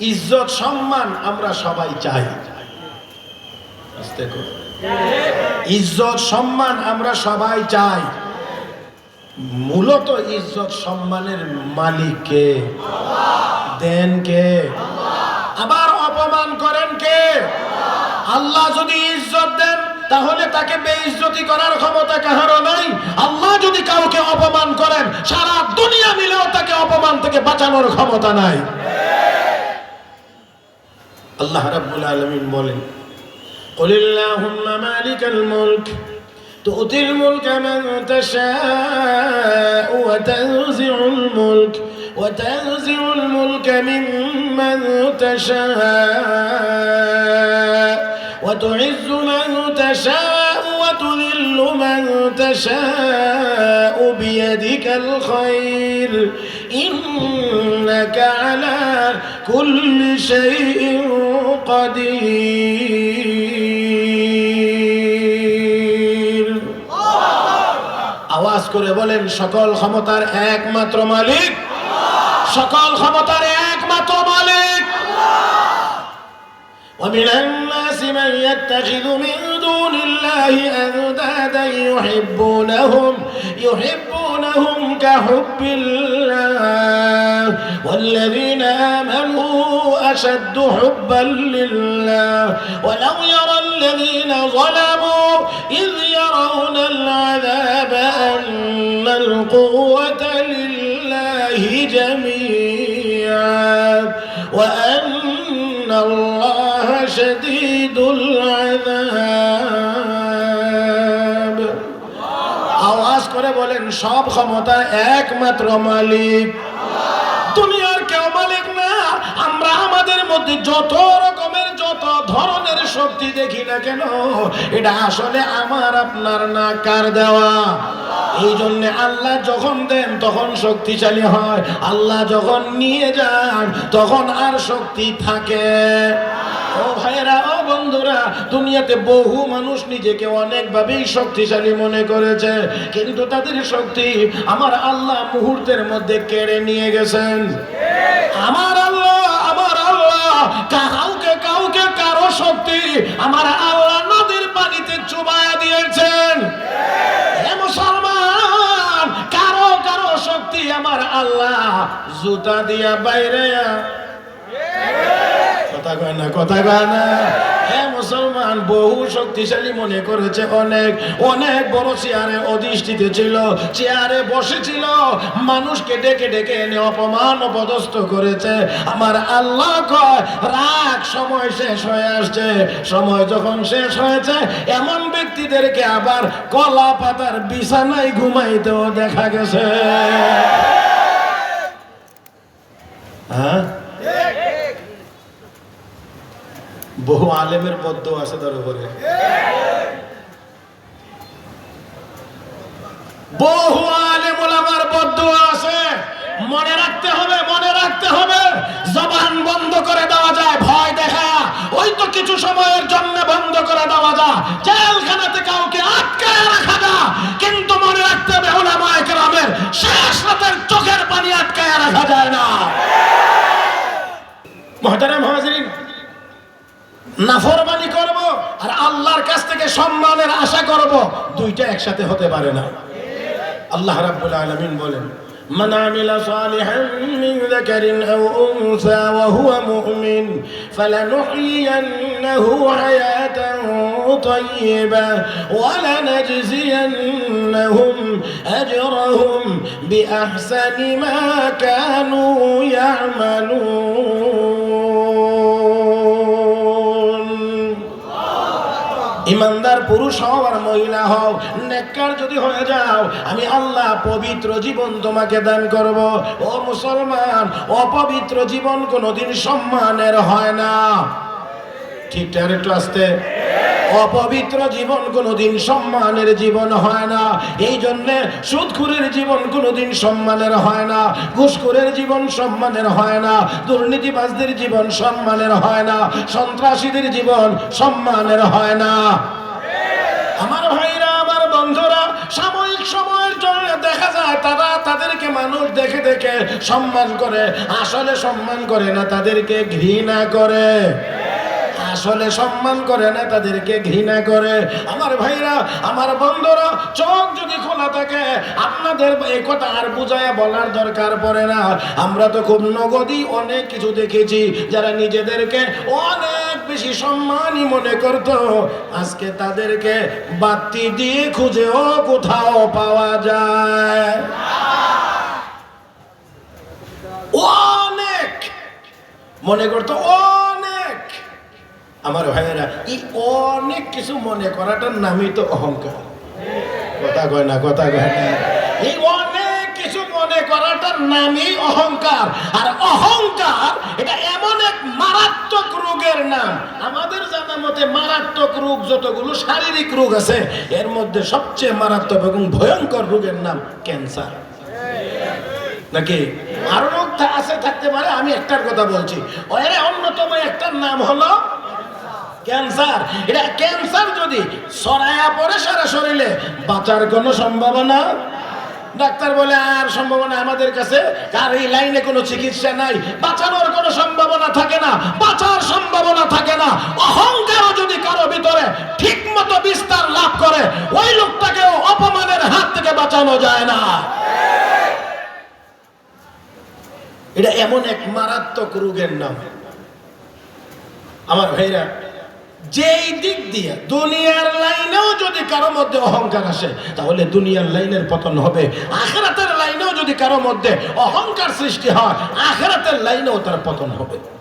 ইজ্জত, সম্মান আমরা সবাই চাই। ইজ্জত, সম্মান আমরা সবাই চাই। মূলত ইজ্জত, সম্মানের মালিক কে দেন কে? আবার অপমান করেন কে? আল্লাহ যদি ইজ্জত দেন, তাহলে তাকে বেইজ্জতি করার ক্ষমতা কাহারও নাই। আল্লাহ যদি কাউকে অপমান করেন, সারা দুনিয়া মিলেও তাকে অপমান থেকে বাঁচানোর ক্ষমতা নাই। আল্লাহ রাব্বুল আলামিন বলেন قل اللهم مالك الملك تؤتي الملك من تشاء وتنزع الملك وتنزع الملك ممن تشاء وتعز من تشاء وتذل من تشاء بيدك الخير إنك على كل شيء قدير আওয়াজ করে বলেন সকল ক্ষমতার একমাত্র মালিক সকল ক্ষমতার একমাত্র মালিক ومن الناس من يتخذ من دون الله أندادا يحبونهم يحبونهم كحب الله. والذين آمنوا أشد حبا لله. ولو يرى الذين ظلموا إذ يرون العذاب أن القوة لله جميعا. وأن বলেন, সব ক্ষমতা একমাত্র মালিক। দুনিয়ার কেউ মালিক না। আমরা আমাদের মধ্যে যত রকমের, যত ধরনের শক্তি দেখি না কেন, এটা আসলে আমার, আপনার না, কার দেওয়া? এই জন্যে আল্লাহ যখন দেন, তখন শক্তিশালী হয়। আল্লাহ যখন নিয়ে যান, তখন আর শক্তি থাকে। ও ভাইরা বন্ধুরা, দুনিয়াতে বহু মানুষ নিজেকে অনেকভাবেই শক্তিশালী মনে করেছে, কিন্তু তাদের শক্তি আমার আল্লাহ মুহূর্তের মধ্যে কেড়ে নিয়ে গেছেন। আমার আল্লাহ আমার আল্লাহ, কাউকে কাউকে, কারও শক্তি আমার আল্লাহ নদীর পানিতে চুবায়া দিয়েছেন। মুসলমান, কারও কারও শক্তি আমার আল্লাহ জুতা দিয়া বাইরে কথা কয় না, কথা কয় না। মুসলমান, বহু শক্তিশালী মনে করেছে অনেক। অনেক বড় চেয়ারে অধিষ্ঠিত ছিল, চেয়ারে বসেছিল, মানুষকে ডেকে ডেকে এনে অপমান অপদস্থ করেছে। আমার আল্লাহ কয়, রাগ সময় শেষ হয়ে আসছে। সময় যখন শেষ হয়েছে, এমন ব্যক্তিদেরকে আবার কলা পাতার বিছানায় ঘুমাইতেও দেখা গেছে হ্যাঁ বহু আলেমের পদ্ম আছে তার উপরে। বহু আলেম ওলামার পদ্ম আছে। মনে রাখতে হবে, মনে রাখতে হবে, জবান বন্ধ করে দেওয়া যায়, ভয় দেখা। ওই তো কিছু সময়ের জন্য বন্ধ করে দেওয়া যায়। জেলখানাতে কাউকে আটকায় রাখা যায়। কিন্তু মনে রাখতে হবে, ওলামা একরামের শেষ রাতের চোখের পানি আটকায় রাখা যায় না। মহতারাম হাজরিন নাফরমানি করব আর আল্লাহর কাছ থেকে সম্মানের আশা করব দুইটা একসাথে হতে পারে না আল্লাহ রাব্বুল আলামিন বলেন من عمل صالحا من ذكر أو أنثى وهو مؤمن فلنحيينه حياة طيبة ولنجزينهم أجرهم بأحسن ما كانوا يعملون ইমানদার পুরুষ হও আর মহিলা হও, নেককার যদি হয়ে যাও, আমি আল্লাহ পবিত্র জীবন তোমাকে দান করব। ও মুসলমান, অপবিত্র জীবন কোনোদিন সম্মানের হয় না। আর একটু আসতে। অপবিত্র জীবন কোনোদিন সম্মানের জীবন হয় না। এই জন্য সুদখুরের জীবন কোনোদিন সম্মানের হয় না। ঘুষখোরের জীবন সম্মানের হয় না। দুর্নীতিবাজদের জীবন সম্মানের হয় না। সন্ত্রাসীদের জীবন সম্মানের হয় না। আমার ভাইরা, আমার বন্ধুরা, সাময়িক সময়ের জন্য দেখা যায় তারা তাদেরকে মানুষ দেখে দেখে সম্মান করে, আসলে সম্মান করে না, তাদেরকে ঘৃণা করে। আসলে সম্মান করে না তাদেরকে ঘৃণা করে। আমার ভাইরা, আমার বন্ধুরা, চোখ যদি খোলা থাকে, আপনাদের এই কথা আর বুঝায় বলার দরকার পড়ে না। আমরা তো খুব নগদই অনেক কিছু দেখেছি, যারা নিজেদেরকে অনেক বেশি সম্মানই মনে করত। আজকে তাদেরকে বাতি দিয়ে খুঁজেও কোথাও পাওয়া যায়। অনেক মনে করতো অনেক আমার ভাইয়েরা, এই অনেক কিছু মনে করাটার নামই তো অহংকার। কথা কয় না, কথা কয় না। এই অনেক কিছু মনে করাটার নামই অহংকার। আর অহংকার, এটা এমন এক মারাত্মক রোগের নাম। আমাদের জানা মতে মারাত্মক রোগ যতগুলো শারীরিক রোগ আছে, এর মধ্যে সবচেয়ে মারাত্মক এবং ভয়ঙ্কর রোগের নাম ক্যান্সার। নাকি? আরও রোগ আছে, থাকতে পারে, আমি একটার কথা বলছি। অন্যতম একটার নাম হলো ক্যান্সার। এটা ক্যান্সার যদি সরায়া পড়ে সারা শরীরে, বাঁচার কোনো সম্ভাবনা? ডাক্তার বলে, আর সম্ভাবনা আমাদের কাছে কার এই লাইনে কোনো চিকিৎসা নাই। বাঁচানোর কোনো সম্ভাবনা থাকে না, বাঁচার সম্ভাবনা থাকে না। অহংকারও যদি কারও ভিতরে ঠিক মতো বিস্তার লাভ করে, ওই লোকটাকেও অপমানের হাত থেকে বাঁচানো যায় না। এটা এমন এক মারাত্মক রোগের নাম। আমার ভাইরা যেই দিক দিয়ে দুনিয়ার লাইনেও যদি কারও মধ্যে অহংকার আসে, তাহলে দুনিয়ার লাইনের পতন হবে। আখেরাতের লাইনেও যদি কারও মধ্যে অহংকার সৃষ্টি হয়, আখেরাতের লাইনেও তার পতন হবে।